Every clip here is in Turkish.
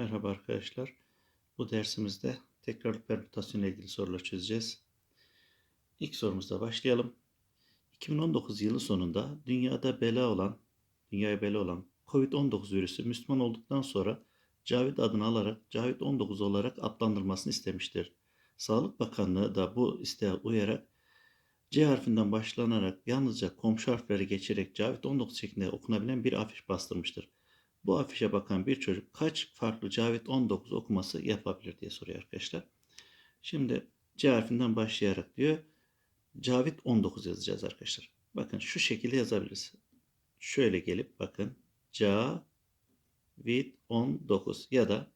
Merhaba arkadaşlar. Bu dersimizde tekrarlı permütasyon ile ilgili sorular çözeceğiz. İlk sorumuzda başlayalım. 2019 yılı sonunda dünyada bela olan, dünyaya bela olan COVID-19 virüsü Müslüman olduktan sonra Cavit adını alarak Cavit-19 olarak adlandırmasını istemiştir. Sağlık Bakanlığı da bu isteğe uyarak C harfinden başlanarak yalnızca komşu harfleri geçerek Cavit-19 şeklinde okunabilen bir afiş bastırmıştır. Bu afişe bakan bir çocuk kaç farklı Cavit 19 okuması yapabilir diye soruyor arkadaşlar. Şimdi C harfinden başlayarak diyor. Cavit 19 yazacağız arkadaşlar. Bakın şu şekilde yazabiliriz. Şöyle gelip bakın. Cavit 19 ya da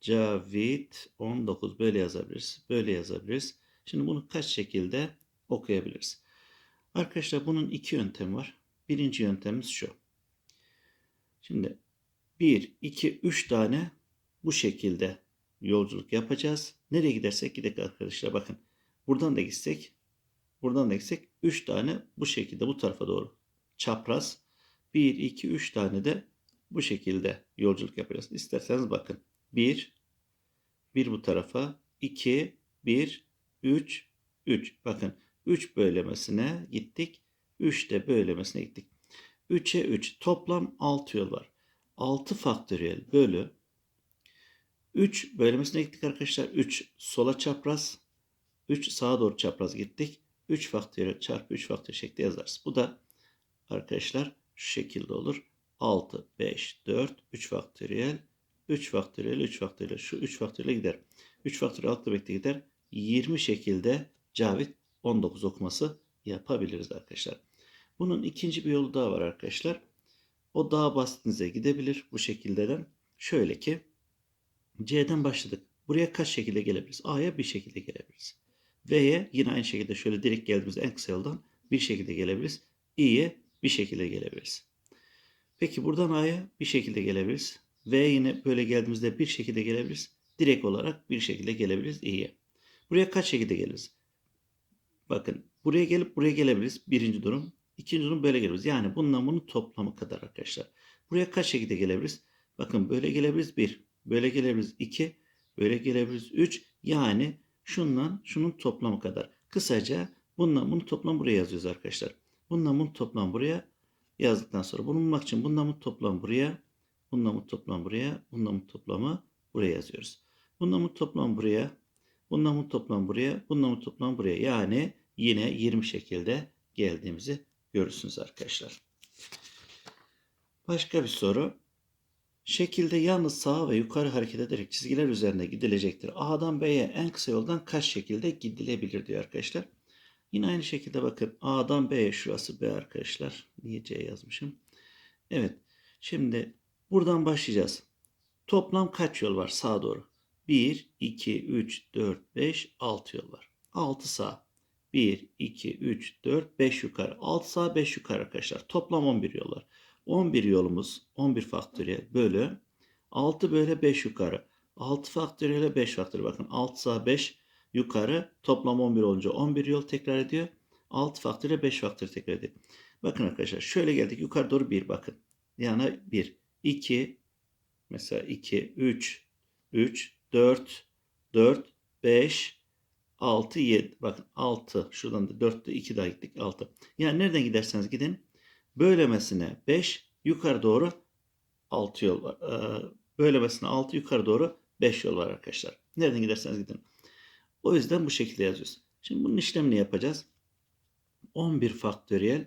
Cavit 19 böyle yazabiliriz. Böyle yazabiliriz. Şimdi bunu kaç şekilde okuyabiliriz? Arkadaşlar bunun iki yöntemi var. Birinci yöntemimiz şu. Şimdi 1, 2, 3 tane bu şekilde yolculuk yapacağız. Nereye gidersek gidelim arkadaşlar bakın. Buradan da gitsek, buradan da gitsek 3 tane bu şekilde bu tarafa doğru çapraz. 1, 2, 3 tane de bu şekilde yolculuk yapacağız. İsterseniz bakın. 1, 1 bu tarafa, 2, 1, 3, 3. Bakın 3 bölmesine gittik. 3 de bölmesine gittik. 3'e 3 toplam 6 yol var. 6 faktöriyel bölü 3 bölmesine gittik arkadaşlar. 3 sola çapraz. 3 sağa doğru çapraz gittik. 3 faktöriyel çarpı 3 faktöriyel şeklinde yazarız. Bu da arkadaşlar şu şekilde olur. 6, 5, 4, 3 faktöriyel, 3 faktöriyel, 3 faktöriyel. Şu 3 faktöriyel gider. 3 faktöriyel alt bekle gider. 20 şekilde Cavit 19 okuması yapabiliriz arkadaşlar. Bunun ikinci bir yolu daha var arkadaşlar. O daha basitinize gidebilir bu şekildeden. Şöyle ki C'den başladık. Buraya kaç şekilde gelebiliriz? A'ya bir şekilde gelebiliriz. V'ye yine aynı şekilde şöyle direkt geldiğimiz en kısa yoldan bir şekilde gelebiliriz. İ'ye bir şekilde gelebiliriz. Peki buradan A'ya bir şekilde gelebiliriz. V yine böyle geldiğimizde bir şekilde gelebiliriz. Direkt olarak bir şekilde gelebiliriz İ'ye. Buraya kaç şekilde geliriz? Bakın buraya gelip buraya gelebiliriz. Birinci durum. İkinci durum böyle gelebiliriz. Yani bununla bunun toplamı kadar arkadaşlar. Buraya kaç şekilde gelebiliriz? Bakın böyle gelebiliriz 1. Böyle gelebiliriz 2. Böyle gelebiliriz 3. Yani şundan şunun toplamı kadar. Kısaca bununla bunun toplamı buraya yazıyoruz arkadaşlar. Bununla bunun toplamı buraya yazdıktan sonra bunu bulmak için bununla bunun toplamı buraya. Bununla bunun toplamı buraya. Bununla bunun toplamı buraya yazıyoruz. Bununla bunun toplamı buraya. Bununla bunun toplamı buraya. Bununla bunun toplamı buraya. Yani yine 20 şekilde geldiğimizi görürsünüz arkadaşlar. Başka bir soru. Şekilde yalnız sağa ve yukarı hareket ederek çizgiler üzerinde gidilecektir. A'dan B'ye en kısa yoldan kaç şekilde gidilebilir diyor arkadaşlar. Yine aynı şekilde bakın A'dan B'ye şurası B arkadaşlar. Niye C yazmışım? Evet. Şimdi buradan başlayacağız. Toplam kaç yol var sağa doğru? 1, 2, 3, 4, 5, 6 yol var. 6 sağ. 1, 2, 3, 4, 5 yukarı. 6 sağ 5 yukarı arkadaşlar. Toplam 11 yol var. 11 yolumuz 11 faktöriyel bölü 6 böyle 5 yukarı. 6 faktöriyel 5 faktöriyel. Bakın 6 sağ 5 yukarı. Toplam 11 olunca 11 yol tekrar ediyor. 6 faktöriyel 5 faktöriyel tekrar ediyor. Bakın arkadaşlar şöyle geldik. Yukarı doğru 1 bakın. Yani 1, 2, mesela 2, 3, 3, 4, 4, 5, 6, 7. Bakın 6. Şuradan da 4'te 2 daha gittik. 6. Yani nereden giderseniz gidin. Bölemesine 5. Yukarı doğru 6 yol var. Ee, bölemesine 6. Yukarı doğru 5 yol var arkadaşlar. Nereden giderseniz gidin. O yüzden bu şekilde yazıyoruz. Şimdi bunun işlemini yapacağız. 11 faktöriyel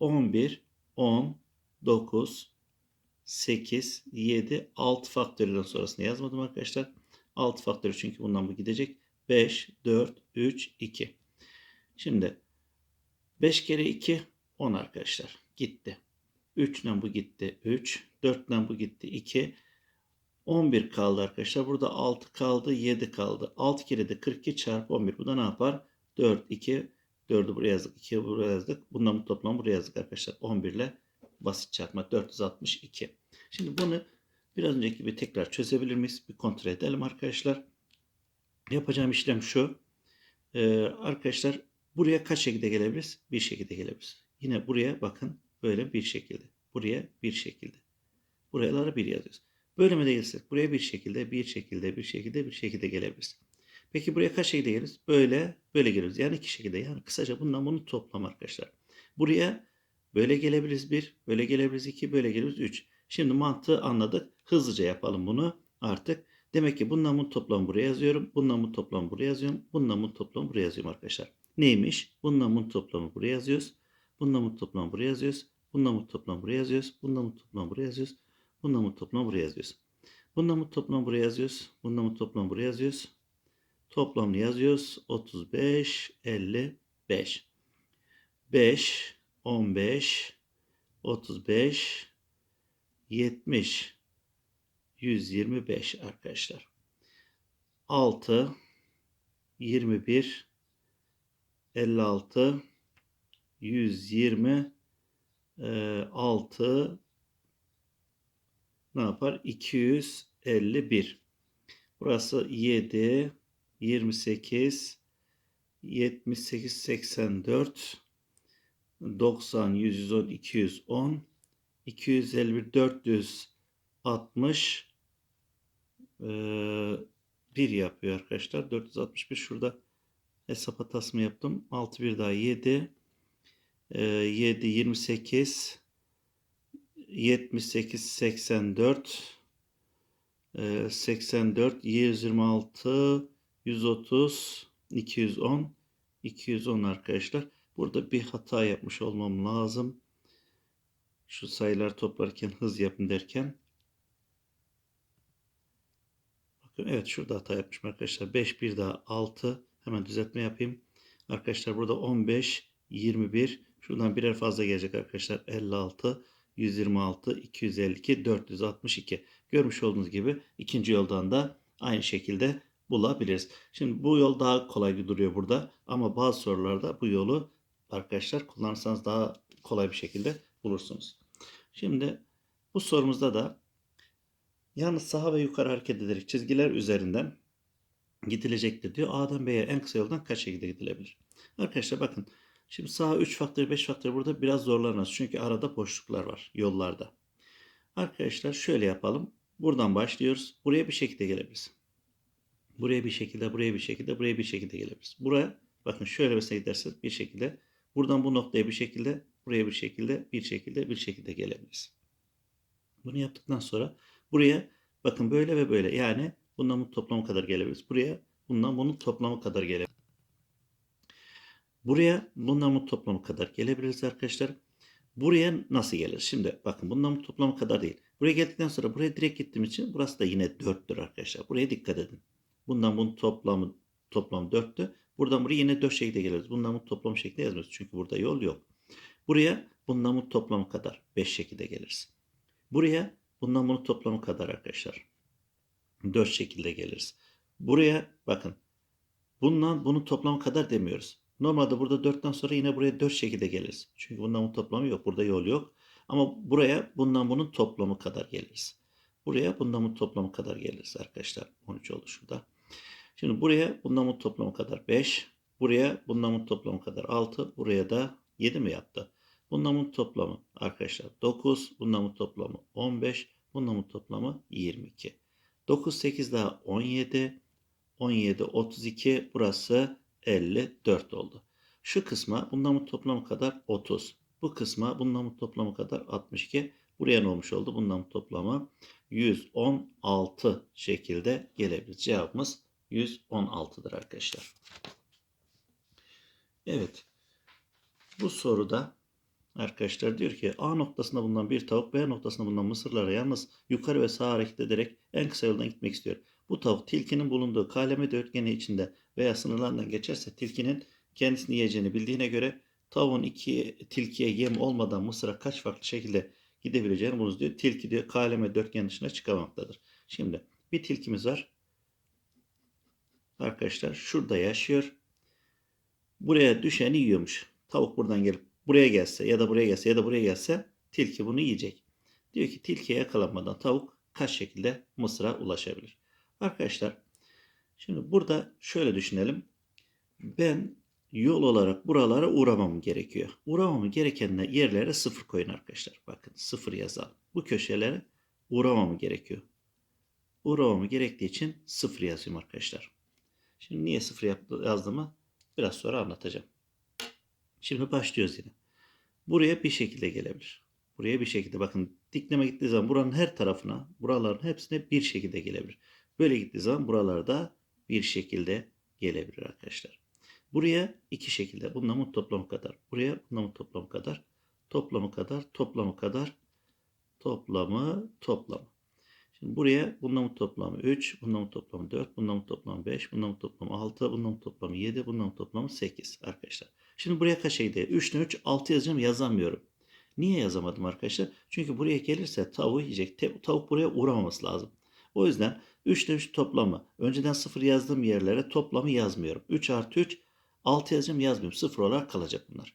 11, 10, 9, 8, 7, 6 faktöriyelden sonrasını yazmadım arkadaşlar. 6 faktöriyel çünkü bundan bu gidecek. 5, 4, 3, 2. Şimdi 5 kere 2 10 arkadaşlar. Gitti. 3 ile bu gitti. 3. 4 ile bu gitti. 2. 11 kaldı arkadaşlar. Burada 6 kaldı. 7 kaldı. 6 kere de 42 çarpı 11. Bu da ne yapar? 4, 2. 4'ü buraya yazdık. 2'yi buraya yazdık. Bundan bu toplam buraya yazdık arkadaşlar. 11 ile basit çarpma 462. Şimdi bunu biraz önceki gibi tekrar çözebilir miyiz? Bir kontrol edelim arkadaşlar. Yapacağım işlem şu. Ee, arkadaşlar buraya kaç şekilde gelebiliriz? Bir şekilde gelebiliriz. Yine buraya bakın böyle bir şekilde. Buraya bir şekilde. Buralara bir yazıyoruz. Bölüme de gelirsek buraya bir şekilde, bir şekilde, bir şekilde, bir şekilde gelebiliriz. Peki buraya kaç şekilde geliriz? Böyle, böyle geliriz. Yani iki şekilde. Yani kısaca bundan bunu toplam arkadaşlar. Buraya böyle gelebiliriz bir, böyle gelebiliriz iki, böyle gelebiliriz üç. Şimdi mantığı anladık. Hızlıca yapalım bunu artık. Demek ki bundan bunun toplamı buraya yazıyorum. Bundan bunun toplamı buraya yazıyorum. Bundan bunun toplamı buraya yazıyorum arkadaşlar. Neymiş? Bundan bunun toplamı buraya yazıyoruz. Bundan bunun toplamı buraya yazıyoruz. Bundan bunun toplamı buraya yazıyoruz. Bundan bunun toplamı buraya yazıyoruz. Bundan bunun toplamı buraya yazıyoruz. Bundan bunun toplamı buraya yazıyoruz. Bundan bunun toplamı buraya yazıyoruz. Toplamını yazıyoruz. 35, 55. 5, 15, 35, 70, 125 arkadaşlar. 6 21 56 120 6 ne yapar? 251. Burası 7 28 78 84 90 110 210 251 400 60 1 e, yapıyor arkadaşlar. 461 şurada hesap hatası mı yaptım? 6 1 daha 7 7 28 78 84 84 126 130 210 210 arkadaşlar. Burada bir hata yapmış olmam lazım. Şu sayılar toplarken hız yapın derken Bakın evet şurada hata yapmışım arkadaşlar. 5 bir daha 6. Hemen düzeltme yapayım. Arkadaşlar burada 15, 21. Şuradan birer fazla gelecek arkadaşlar. 56, 126, 252, 462. Görmüş olduğunuz gibi ikinci yoldan da aynı şekilde bulabiliriz. Şimdi bu yol daha kolay duruyor burada. Ama bazı sorularda bu yolu arkadaşlar kullanırsanız daha kolay bir şekilde bulursunuz. Şimdi bu sorumuzda da yalnız sağa ve yukarı hareket ederek çizgiler üzerinden gidilecektir diyor. A'dan B'ye en kısa yoldan kaç şekilde gidilebilir? Arkadaşlar bakın şimdi sağa 3 faktör 5 faktör burada biraz zorlanmaz. Çünkü arada boşluklar var yollarda. Arkadaşlar şöyle yapalım. Buradan başlıyoruz. Buraya bir şekilde gelebiliriz. Buraya bir şekilde, buraya bir şekilde, buraya bir şekilde gelebiliriz. Buraya bakın şöyle mesela giderseniz bir şekilde buradan bu noktaya bir şekilde, buraya bir şekilde, bir şekilde, bir şekilde gelebiliriz. Bunu yaptıktan sonra buraya bakın böyle ve böyle yani bundan bunun toplamı kadar gelebiliriz. Buraya bundan bunun toplamı kadar gelebiliriz. Buraya bundan bunun toplamı kadar gelebiliriz arkadaşlar. Buraya nasıl gelir? Şimdi bakın bundan bunun toplamı kadar değil. Buraya geldikten sonra buraya direkt gittiğim için burası da yine 4'tür arkadaşlar. Buraya dikkat edin. Bundan bunun toplamı toplam 4'tü. Buradan buraya yine 4 şekilde geliriz. Bundan bunun toplam şeklinde yazmıyoruz. Çünkü burada yol yok. Buraya bundan bunun toplamı kadar 5 şekilde geliriz. Buraya bundan bunun toplamı kadar arkadaşlar 4 şekilde geliriz. Buraya bakın bundan bunun toplamı kadar demiyoruz. Normalde burada 4'ten sonra yine buraya 4 şekilde geliriz. Çünkü bundan bunun toplamı yok. Burada yol yok. Ama buraya bundan bunun toplamı kadar geliriz. Buraya bundan bunun toplamı kadar geliriz arkadaşlar. 13 oldu şurada. Şimdi buraya bundan bunun toplamı kadar 5. Buraya bundan bunun toplamı kadar 6. Buraya da 7 mi yaptı? Bundan bunun toplamı arkadaşlar 9. Bundan bunun toplamı 15. Bundan bunun toplamı 22. 9, 8 daha 17. 17, 32. Burası 54 oldu. Şu kısma bunun toplamı kadar 30. Bu kısma bunun toplamı kadar 62. Buraya ne olmuş oldu? Bundan toplamı 116 şekilde gelebilir. Cevabımız 116'dır arkadaşlar. Evet. Bu soruda arkadaşlar diyor ki A noktasında bulunan bir tavuk B noktasında bulunan mısırlara yalnız yukarı ve sağa hareket ederek en kısa yoldan gitmek istiyor. Bu tavuk tilkinin bulunduğu kaleme dörtgeni içinde veya sınırlarından geçerse tilkinin kendisini yiyeceğini bildiğine göre tavuğun iki tilkiye yem olmadan mısıra kaç farklı şekilde gidebileceğini bulunuz diyor. Tilki diyor kaleme dörtgen dışına çıkamaktadır. Şimdi bir tilkimiz var. Arkadaşlar şurada yaşıyor. Buraya düşeni yiyormuş. Tavuk buradan gelip buraya gelse ya da buraya gelse ya da buraya gelse tilki bunu yiyecek. Diyor ki tilkiye yakalanmadan tavuk kaç şekilde mısıra ulaşabilir? Arkadaşlar şimdi burada şöyle düşünelim. Ben yol olarak buralara uğramam gerekiyor. Uğramam gereken yerlere sıfır koyun arkadaşlar. Bakın sıfır yazalım. Bu köşelere uğramam gerekiyor. uğramamı gerektiği için 0 yazıyorum arkadaşlar. Şimdi niye 0 yaptı- yazdığımı biraz sonra anlatacağım. Şimdi başlıyoruz yine. Buraya bir şekilde gelebilir. Buraya bir şekilde bakın dikleme gittiği zaman buranın her tarafına buraların hepsine bir şekilde gelebilir. Böyle gittiği zaman buralarda bir şekilde gelebilir arkadaşlar. Buraya iki şekilde bunların toplamı kadar. Buraya bunların toplamı kadar. Toplamı kadar. Toplamı kadar. Toplamı toplamı. Şimdi buraya bunların toplamı 3, bunların toplamı 4, bunların toplamı 5, bunların toplamı 6, bunların toplamı 7, bunların toplamı 8 arkadaşlar. Şimdi buraya kaç şey değil? 3 ile 3, 6 yazacağım yazamıyorum. Niye yazamadım arkadaşlar? Çünkü buraya gelirse tavuğu yiyecek. Tavuk buraya uğramaması lazım. O yüzden 3 ile 3 toplamı. Önceden 0 yazdığım yerlere toplamı yazmıyorum. 3 artı 3 6 yazacağım yazmıyorum. 0 olarak kalacak bunlar.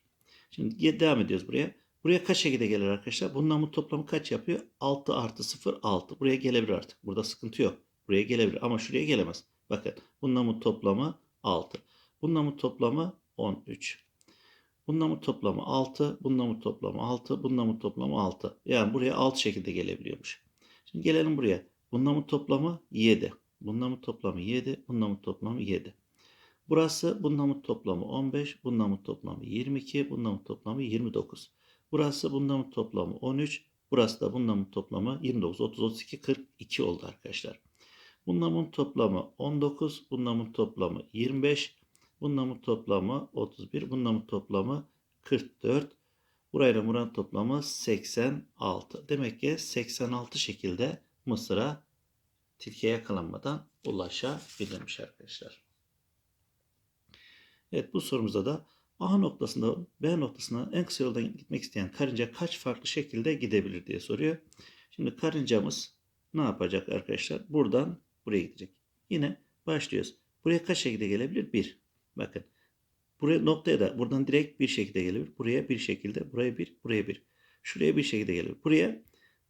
Şimdi devam ediyoruz buraya. Buraya kaç şekilde gelir arkadaşlar? Bunların bu toplamı kaç yapıyor? 6 artı 0 6. Buraya gelebilir artık. Burada sıkıntı yok. Buraya gelebilir ama şuraya gelemez. Bakın bunların bu toplamı 6. Bunların bu toplamı 13. Bunların bu toplamı 6. Bunların bu toplamı 6. Bunların bu toplamı 6. Yani buraya 6 şekilde gelebiliyormuş. Şimdi gelelim buraya. Bunların bu toplamı 7. Bunların bu toplamı 7. Bunların bu toplamı 7. Burası bunların toplamı 15, bunların toplamı 22, bunların toplamı 29. Burası bunların toplamı 13, burası da bunların toplamı 29, 30, 32, 42 oldu arkadaşlar. Bunların toplamı 19, bunların toplamı 25, bunların toplamı 31, bunların toplamı 44. Burayla buranın toplamı 86. Demek ki 86 şekilde Mısır'a tilkiye yakalanmadan ulaşabilirmiş arkadaşlar. Evet bu sorumuzda da A noktasında B noktasına en kısa yoldan gitmek isteyen karınca kaç farklı şekilde gidebilir diye soruyor. Şimdi karıncamız ne yapacak arkadaşlar? Buradan buraya gidecek. Yine başlıyoruz. Buraya kaç şekilde gelebilir? 1. Bakın. Buraya noktaya da buradan direkt bir şekilde gelebilir. Buraya bir şekilde, buraya bir, buraya bir. Şuraya bir şekilde gelebilir. Buraya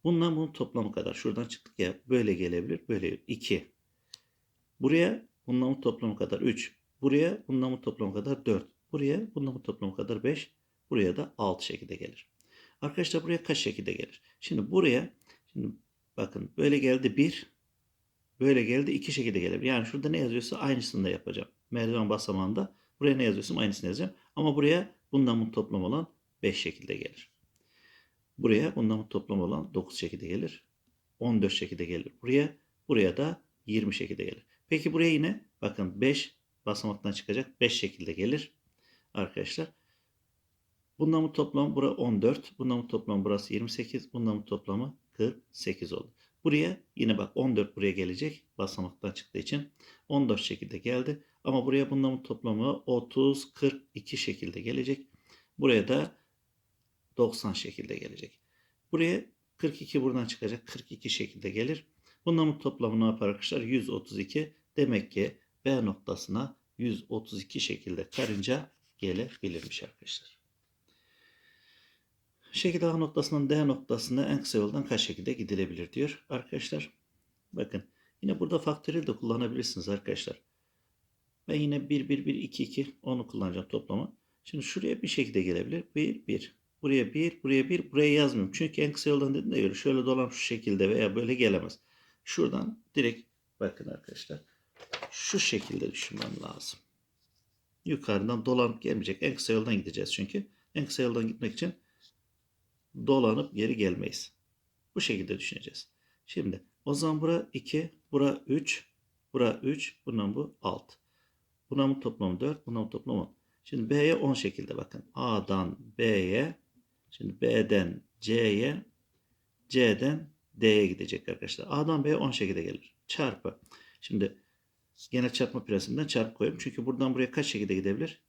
bundan bunun toplamı kadar. Şuradan çıktık ya böyle gelebilir. Böyle 2. Buraya bundan bunun toplamı kadar 3. Buraya bundan bu toplamı kadar 4. Buraya bundan bu toplamı kadar 5. Buraya da 6 şekilde gelir. Arkadaşlar buraya kaç şekilde gelir? Şimdi buraya şimdi bakın böyle geldi 1. Böyle geldi 2 şekilde gelir. Yani şurada ne yazıyorsa aynısını da yapacağım. Merdiven basamağında buraya ne yazıyorsam aynısını yazacağım. Ama buraya bundan bu toplam olan 5 şekilde gelir. Buraya bundan bu toplam olan 9 şekilde gelir. 14 şekilde gelir. Buraya buraya da 20 şekilde gelir. Peki buraya yine bakın 5 basamaktan çıkacak 5 şekilde gelir arkadaşlar. Bundan bu toplam bura 14. Bundan bu toplam burası 28. Bundan bu toplamı 48 oldu. Buraya yine bak 14 buraya gelecek. Basamaktan çıktığı için 14 şekilde geldi. Ama buraya bundan bu toplamı 30, 42 şekilde gelecek. Buraya da 90 şekilde gelecek. Buraya 42 buradan çıkacak. 42 şekilde gelir. Bundan bu toplamı ne yapar arkadaşlar? 132. Demek ki B noktasına 132 şekilde karınca gelebilirmiş arkadaşlar. Şekil A noktasından D noktasına en kısa yoldan kaç şekilde gidilebilir diyor. Arkadaşlar bakın yine burada faktöriyel de kullanabilirsiniz arkadaşlar. Ben yine 1 1 1 2 2 onu kullanacağım toplamı. Şimdi şuraya bir şekilde gelebilir. 1 1. Buraya 1, buraya 1, buraya yazmıyorum. Çünkü en kısa yoldan dediğine göre şöyle dolan şu şekilde veya böyle gelemez. Şuradan direkt bakın arkadaşlar şu şekilde düşünmem lazım. Yukarıdan dolanıp gelmeyecek. En kısa yoldan gideceğiz çünkü. En kısa yoldan gitmek için dolanıp geri gelmeyiz. Bu şekilde düşüneceğiz. Şimdi o zaman bura 2, bura 3, bura 3, bundan bu 6. Bundan bu toplam 4, bundan bu toplam 10. Şimdi B'ye 10 şekilde bakın. A'dan B'ye, şimdi B'den C'ye, C'den D'ye gidecek arkadaşlar. A'dan B'ye 10 şekilde gelir. Çarpı. Şimdi Genel çarpma prensibinden çarpı koyuyorum. Çünkü buradan buraya kaç şekilde gidebilir?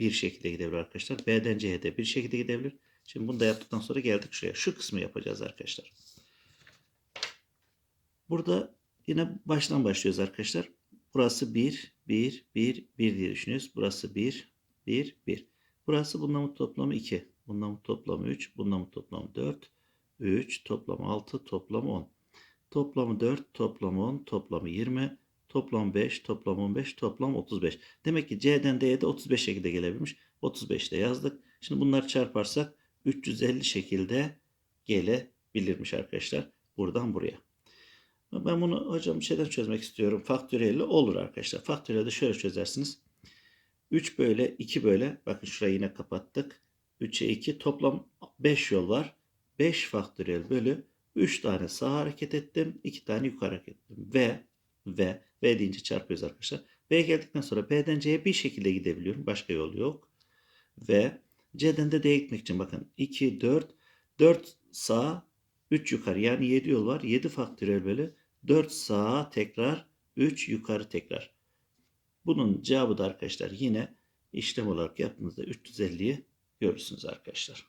Bir şekilde gidebilir arkadaşlar. B'den C'ye de bir şekilde gidebilir. Şimdi bunu da yaptıktan sonra geldik şuraya. Şu kısmı yapacağız arkadaşlar. Burada yine baştan başlıyoruz arkadaşlar. Burası 1, 1, 1, 1 diye düşünüyoruz. Burası 1, 1, 1. Burası bundan toplamı 2. Bundan toplamı 3. Bundan toplamı 4. 3, toplamı 6, toplamı 10. Toplamı 4, toplamı 10, toplamı 20. Toplam 5, toplam 15, toplam 35. Demek ki C'den D'ye de 35 şekilde gelebilmiş. 35 de yazdık. Şimdi bunları çarparsak 350 şekilde gelebilirmiş arkadaşlar. Buradan buraya. Ben bunu hocam şeyden çözmek istiyorum. Faktöriyelle olur arkadaşlar. Faktöriyelde şöyle çözersiniz. 3 böyle 2 böyle. Bakın şurayı yine kapattık. 3'e 2 toplam 5 yol var. 5 faktöriyel bölü 3 tane sağa hareket ettim. 2 tane yukarı hareket ettim. Ve ve V deyince çarpıyoruz arkadaşlar. B geldikten sonra B'den C'ye bir şekilde gidebiliyorum. Başka yol yok. Ve C'den de D'ye gitmek için bakın 2, 4, 4 sağ, 3 yukarı yani 7 yol var. 7 faktöriyel bölü 4 sağa tekrar 3 yukarı tekrar. Bunun cevabı da arkadaşlar yine işlem olarak yaptığınızda 350'yi görürsünüz arkadaşlar.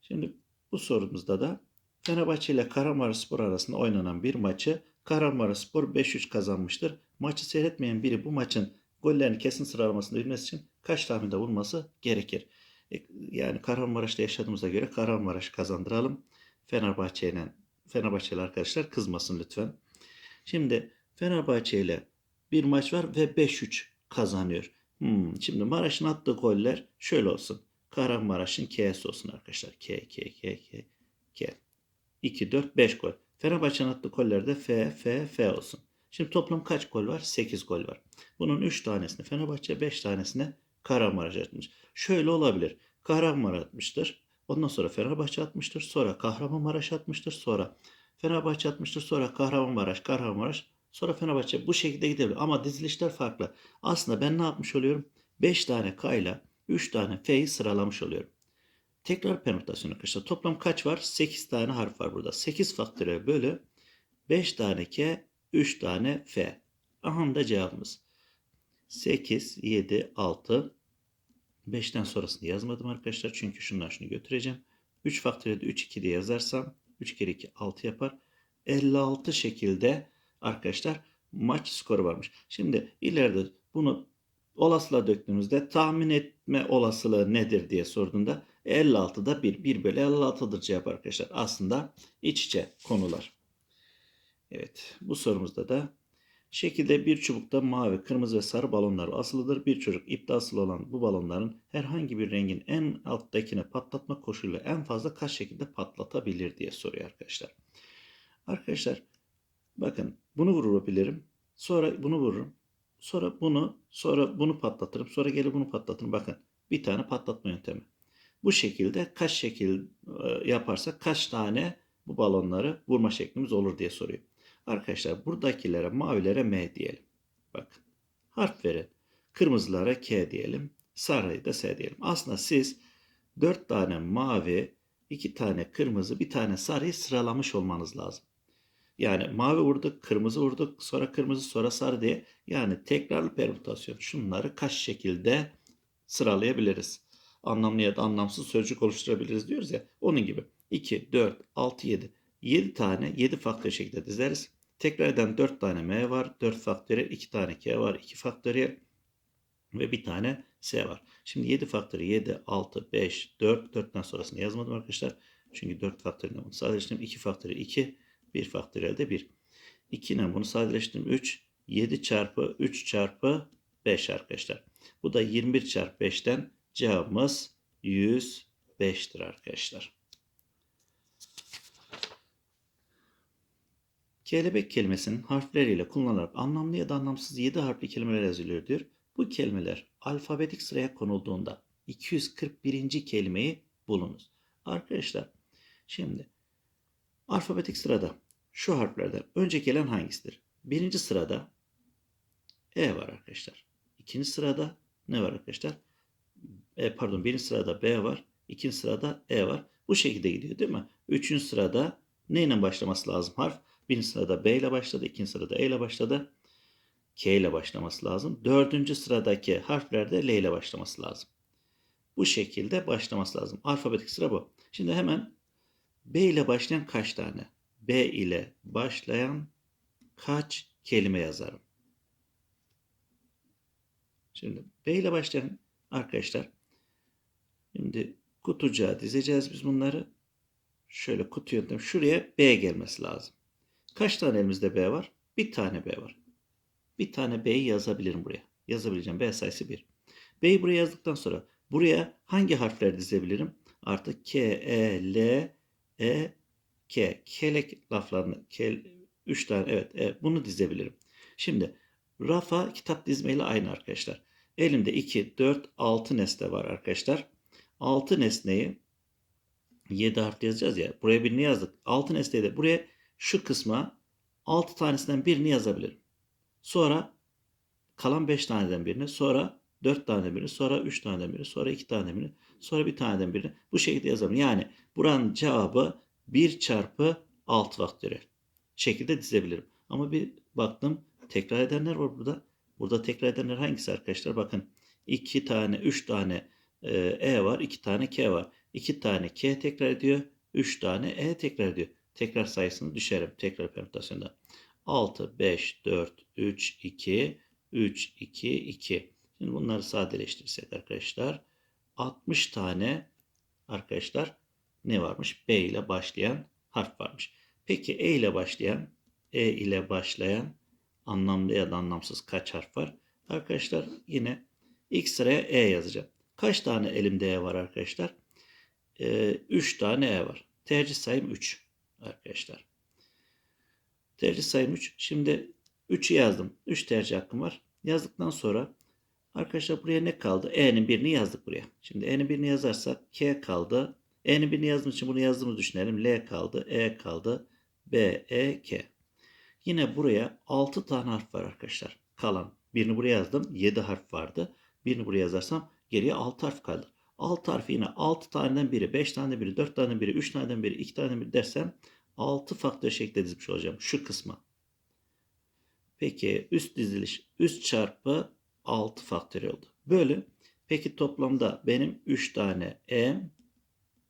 Şimdi bu sorumuzda da Fenerbahçe ile Kahramanmaraşspor arasında oynanan bir maçı Kahramanmaraşspor 5-3 kazanmıştır. Maçı seyretmeyen biri bu maçın gollerini kesin sıralamasında bilmesi için kaç tahminde bulması gerekir? E, Yani Kahramanmaraş'ta yaşadığımıza göre Kahramanmaraş kazandıralım. Fenerbahçe ile Fenerbahçeli arkadaşlar kızmasın lütfen. Şimdi Fenerbahçe ile bir maç var ve 5-3 kazanıyor. Hmm, şimdi Maraş'ın attığı goller şöyle olsun. Kahramanmaraş'ın K'si olsun arkadaşlar. K, K, K, K, K. 2, 4, 5 gol. Fenerbahçe'nin attığı goller de F, F, F olsun. Şimdi toplam kaç gol var? 8 gol var. Bunun 3 tanesini Fenerbahçe, 5 tanesini Kahramanmaraş atmış. Şöyle olabilir. Kahramanmaraş atmıştır. Ondan sonra Fenerbahçe atmıştır. Sonra Kahramanmaraş atmıştır. Sonra Fenerbahçe atmıştır. Sonra Kahramanmaraş, Kahramanmaraş. Sonra Fenerbahçe bu şekilde gidebilir. Ama dizilişler farklı. Aslında ben ne yapmış oluyorum? 5 tane K ile 3 tane F'yi sıralamış oluyorum. Tekrar permütasyon arkadaşlar. Toplam kaç var? 8 tane harf var burada. 8 faktöriyel bölü 5 tane K, 3 tane F. Aha da cevabımız. 8, 7, 6. 5'ten sonrasını yazmadım arkadaşlar. Çünkü şundan şunu götüreceğim. 3 faktöriyelde 3, 2 diye yazarsam 3 kere 2, 6 yapar. 56 şekilde arkadaşlar maç skoru varmış. Şimdi ileride bunu olasılığa döktüğümüzde tahmin etme olasılığı nedir diye sorduğunda 56'da 1. 1 bölü 56'dır cevap arkadaşlar. Aslında iç içe konular. Evet bu sorumuzda da şekilde bir çubukta mavi, kırmızı ve sarı balonlar asılıdır. Bir çocuk ipte asılı olan bu balonların herhangi bir rengin en alttakine patlatma koşuluyla en fazla kaç şekilde patlatabilir diye soruyor arkadaşlar. Arkadaşlar bakın bunu vurabilirim. Sonra bunu vururum. Sonra bunu, sonra bunu patlatırım. Sonra gelir bunu patlatırım. Bakın bir tane patlatma yöntemi. Bu şekilde kaç şekil e, yaparsak kaç tane bu balonları vurma şeklimiz olur diye soruyor. Arkadaşlar buradakilere mavilere M diyelim. Bakın harf verin. Kırmızılara K diyelim. Sarıyı da S diyelim. Aslında siz 4 tane mavi, 2 tane kırmızı, bir tane sarıyı sıralamış olmanız lazım. Yani mavi vurduk, kırmızı vurduk, sonra kırmızı, sonra sarı diye. Yani tekrarlı permütasyon. Şunları kaç şekilde sıralayabiliriz? Anlamlı ya da anlamsız sözcük oluşturabiliriz diyoruz ya. Onun gibi. 2, 4, 6, 7. 7 tane 7 faktör şekilde dizeriz. Tekrar eden 4 tane M var. 4 faktöriyel, 2 tane K var. 2 faktöriyel ve bir tane S var. Şimdi 7 faktörü 7, 6, 5, 4. 4'ten sonrasını yazmadım arkadaşlar. Çünkü 4 faktörüyle bunu sadeleştirdim. 2 faktörü 2, 1 faktöriyel de 1. 2 ile bunu sadeleştirdim. 3, 7 çarpı 3 çarpı 5 arkadaşlar. Bu da 21 çarpı 5'ten cevabımız 105'tir arkadaşlar. Kelebek kelimesinin harfleriyle kullanılarak anlamlı ya da anlamsız 7 harfli kelimeler yazılıyor diyor. Bu kelimeler alfabetik sıraya konulduğunda 241. kelimeyi bulunuz. Arkadaşlar şimdi alfabetik sırada şu harflerden önce gelen hangisidir? Birinci sırada E var arkadaşlar. İkinci sırada ne var arkadaşlar? E, pardon birinci sırada B var. ikinci sırada E var. Bu şekilde gidiyor değil mi? Üçüncü sırada neyle başlaması lazım harf? Birinci sırada B ile başladı. ikinci sırada E ile başladı. K ile başlaması lazım. Dördüncü sıradaki harflerde L ile başlaması lazım. Bu şekilde başlaması lazım. Alfabetik sıra bu. Şimdi hemen B ile başlayan kaç tane? B ile başlayan kaç kelime yazarım? Şimdi B ile başlayan arkadaşlar şimdi kutucuğa dizeceğiz biz bunları. Şöyle kutu yöntem. Şuraya B gelmesi lazım. Kaç tane elimizde B var? Bir tane B var. Bir tane B'yi yazabilirim buraya. Yazabileceğim B sayısı 1. B'yi buraya yazdıktan sonra buraya hangi harfler dizebilirim? Artık K, E, L, E, K. Kelek laflarını, kel, üç tane evet, evet bunu dizebilirim. Şimdi rafa kitap dizmeyle aynı arkadaşlar. Elimde 2, 4, 6 nesne var arkadaşlar. 6 nesneyi 7 harfli yazacağız ya. Buraya birini yazdık. 6 nesneyi de buraya şu kısma 6 tanesinden birini yazabilirim. Sonra kalan 5 taneden birini, sonra 4 taneden birini, sonra 3 taneden birini, sonra 2 taneden birini, sonra bir taneden birini bu şekilde yazarım. Yani buranın cevabı 1 çarpı 6 faktöriyel şekilde dizebilirim. Ama bir baktım tekrar edenler var burada. Burada tekrar edenler hangisi arkadaşlar? Bakın 2 tane, 3 tane e, E var, 2 tane K var. 2 tane K tekrar ediyor, 3 tane E tekrar ediyor. Tekrar sayısını düşerim tekrar permütasyonda. 6, 5, 4, 3, 2, 3, 2, 2. Şimdi bunları sadeleştirirsek arkadaşlar 60 tane arkadaşlar ne varmış? B ile başlayan harf varmış. Peki E ile başlayan, E ile başlayan anlamlı ya da anlamsız kaç harf var? Arkadaşlar yine ilk sıraya E yazacağım. Kaç tane elimde E var arkadaşlar? 3 ee, tane E var. Tercih sayım 3 arkadaşlar. Tercih sayım 3. Şimdi 3'ü yazdım. 3 tercih hakkım var. Yazdıktan sonra arkadaşlar buraya ne kaldı? E'nin birini yazdık buraya. Şimdi E'nin birini yazarsak K kaldı. E'nin birini yazdığım için bunu yazdığımızı düşünelim. L kaldı. E kaldı. B, E, K. Yine buraya 6 tane harf var arkadaşlar. Kalan. Birini buraya yazdım. 7 harf vardı. Birini buraya yazarsam geriye 6 harf kaldı. 6 harfi yine 6 taneden biri, 5 tane biri, 4 tane biri, 3 taneden biri, 2 tane biri dersem 6 faktör şeklinde dizmiş olacağım şu kısma. Peki üst diziliş üst çarpı 6 faktör oldu. Böyle. Peki toplamda benim 3 tane M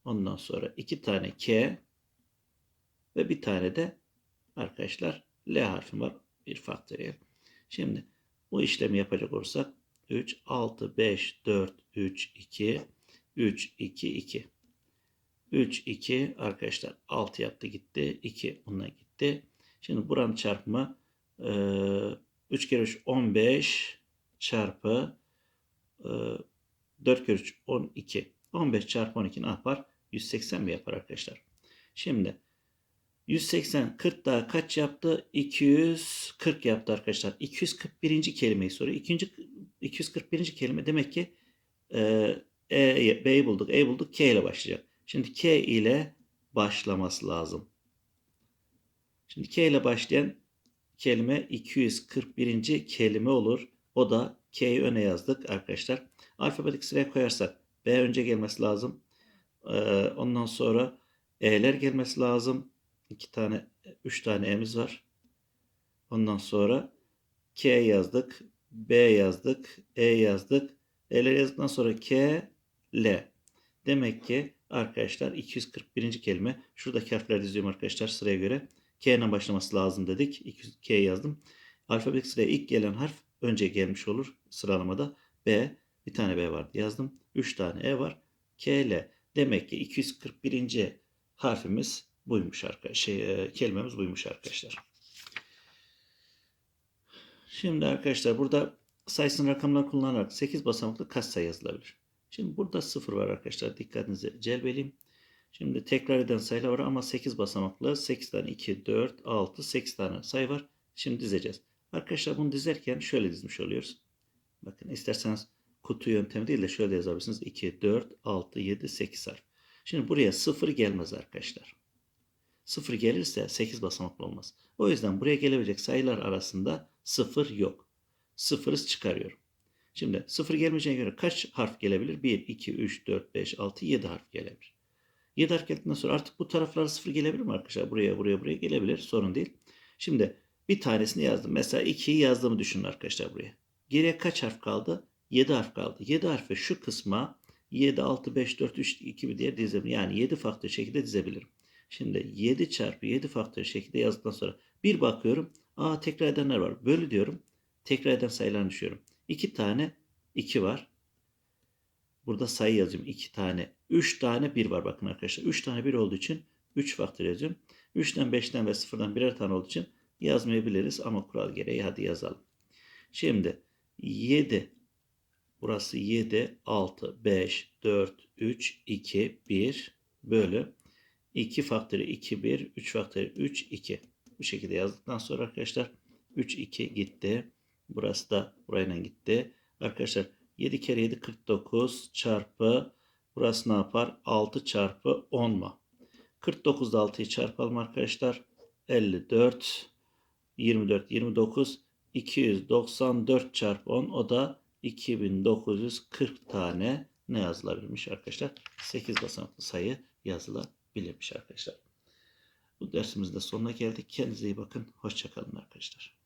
ondan sonra 2 tane K ve bir tane de arkadaşlar L harfim var. Bir faktöriyel. Şimdi bu işlemi yapacak olursak 3, 6, 5, 4, 3, 2, 3, 2, 2. 3, 2 arkadaşlar 6 yaptı gitti. 2 bununla gitti. Şimdi buranın çarpımı e, 3 kere 3 15 çarpı e, 4 kere 3 12. 15 çarpı 12 ne yapar? 180 mi yapar arkadaşlar? Şimdi 180 40 daha kaç yaptı? 240 yaptı arkadaşlar. 241. kelimeyi soruyor. İkinci 241. kelime demek ki e, e, B'yi bulduk, E bulduk, K ile başlayacak. Şimdi K ile başlaması lazım. Şimdi K ile başlayan kelime 241. kelime olur. O da K'yi öne yazdık arkadaşlar. Alfabetik sıraya koyarsak B önce gelmesi lazım. Ee, ondan sonra E'ler gelmesi lazım. İki tane, üç tane E'miz var. Ondan sonra K yazdık. B yazdık. E yazdık. E'ler yazdıktan sonra K, L. Demek ki arkadaşlar 241. kelime. Şuradaki harfler diziyorum arkadaşlar sıraya göre. K ile başlaması lazım dedik. K yazdım. Alfabetik sıraya ilk gelen harf önce gelmiş olur sıralamada. B. Bir tane B vardı yazdım. 3 tane E var. K, L. Demek ki 241. harfimiz buymuş arkadaşlar. Şey, e, kelimemiz buymuş arkadaşlar. Şimdi arkadaşlar burada sayısını rakamlar kullanarak 8 basamaklı kaç sayı yazılabilir? Şimdi burada 0 var arkadaşlar. Dikkatinizi celbeleyeyim. Şimdi tekrar eden sayılar var ama 8 basamaklı 8 tane 2, 4, 6, 8 tane sayı var. Şimdi dizeceğiz. Arkadaşlar bunu dizerken şöyle dizmiş oluyoruz. Bakın isterseniz kutu yöntemi değil de şöyle yazabilirsiniz. 2, 4, 6, 7, 8 harf. Şimdi buraya 0 gelmez arkadaşlar. 0 gelirse 8 basamaklı olmaz. O yüzden buraya gelebilecek sayılar arasında 0 yok. 0'ı çıkarıyorum. Şimdi 0 gelmeyeceğine göre kaç harf gelebilir? 1, 2, 3, 4, 5, 6, 7 harf gelebilir. 7 harf geldikten sonra artık bu taraflara 0 gelebilir mi arkadaşlar? Buraya, buraya, buraya gelebilir. Sorun değil. Şimdi bir tanesini yazdım. Mesela 2'yi yazdığımı düşünün arkadaşlar buraya. Geriye kaç harf kaldı? 7 harf kaldı. 7 harfi şu kısma 7, 6, 5, 4, 3, 2 diye dizebilirim. Yani 7 farklı şekilde dizebilirim. Şimdi 7 çarpı 7 faktör şekilde yazdıktan sonra bir bakıyorum. Aa tekrar edenler var. Bölü diyorum. Tekrar eden sayılarını düşüyorum. 2 tane 2 var. Burada sayı yazıyorum. 2 tane. 3 tane 1 var bakın arkadaşlar. 3 tane 1 olduğu için 3 faktör yazıyorum. 3'ten 5'ten ve 0'dan birer tane olduğu için yazmayabiliriz ama kural gereği hadi yazalım. Şimdi 7 burası 7 6 5 4 3 2 1 bölü 2 faktörü 2 1, 3 faktörü 3 2. Bu şekilde yazdıktan sonra arkadaşlar 3 2 gitti. Burası da burayla gitti. Arkadaşlar 7 kere 7 49 çarpı burası ne yapar? 6 çarpı 10 mu? 49'da 6'yı çarpalım arkadaşlar. 54 24 29 294 çarpı 10 o da 2940 tane ne yazılabilirmiş arkadaşlar? 8 basamaklı sayı yazılabilirmiş arkadaşlar. Bu dersimizin de sonuna geldik. Kendinize iyi bakın. Hoşçakalın arkadaşlar.